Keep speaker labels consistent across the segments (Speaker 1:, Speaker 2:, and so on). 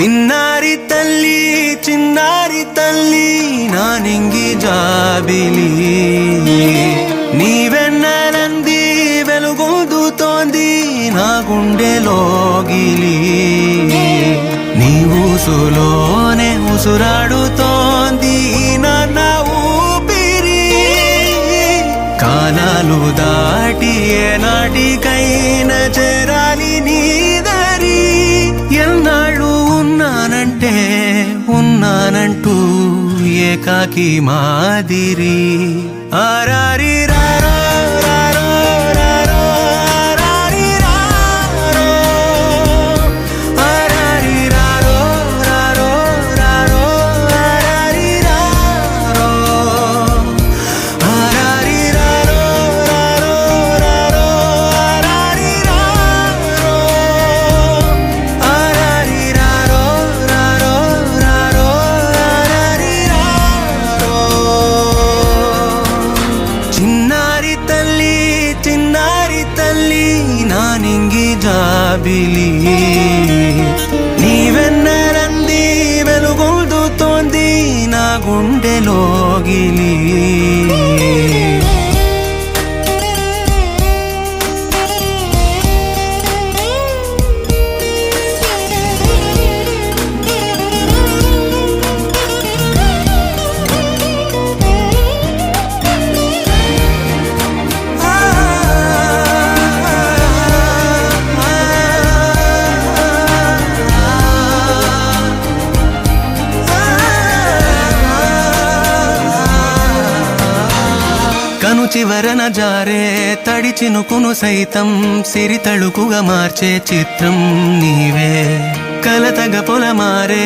Speaker 1: చిన్నారి తల్లి చిన్నారి తల్లి నా నింగి జాబిలి. నీవెన్నెలంది వెలుగొందుతోంది నా గుండెలోగిలి నీ ఊసులోనే ఉసురాడుతోంది నా ఊపిరి. కాలాలు దాటి ఏనాటికైనా చెరా ஏகாக்கி மாதிரி ஆராரி ராரா జాబిలి నీవెన్నరంది వెలుగొందుతోంది నా గుండెలోగిలి తను చివరన జారే తడి చినుకును సైతం సిరి తళుకుగా మార్చే చిత్రం నీవే. కలతగ పొలమారే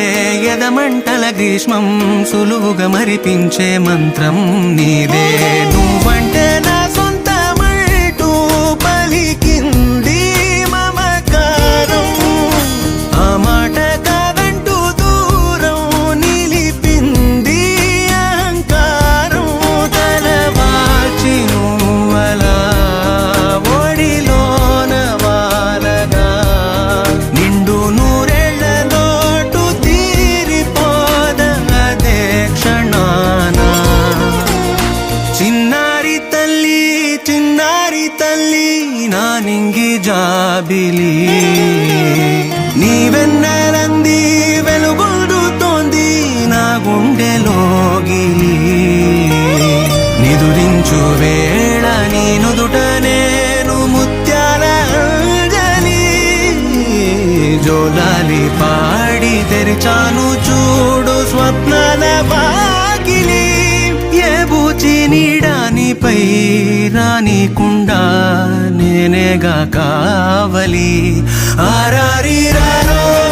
Speaker 1: ఎదమంటల గ్రీష్మం సులువుగా మరిపించే మంత్రం నీదే. నువ్వంట జాబిలి. నీ వెన్నెలంది వెలుగొందుతోంది నా గుండెలోగిలి నిదురించు వేళ నీ నుదుట నేను ముత్యాల అంజలి జోలాలి పాడి తెరిచాను చూడు స్వప్నాల వాకిలి ఏ బూచి నీడానిపై రానికుండా నేనేగా కావలి? ఆరారీరారో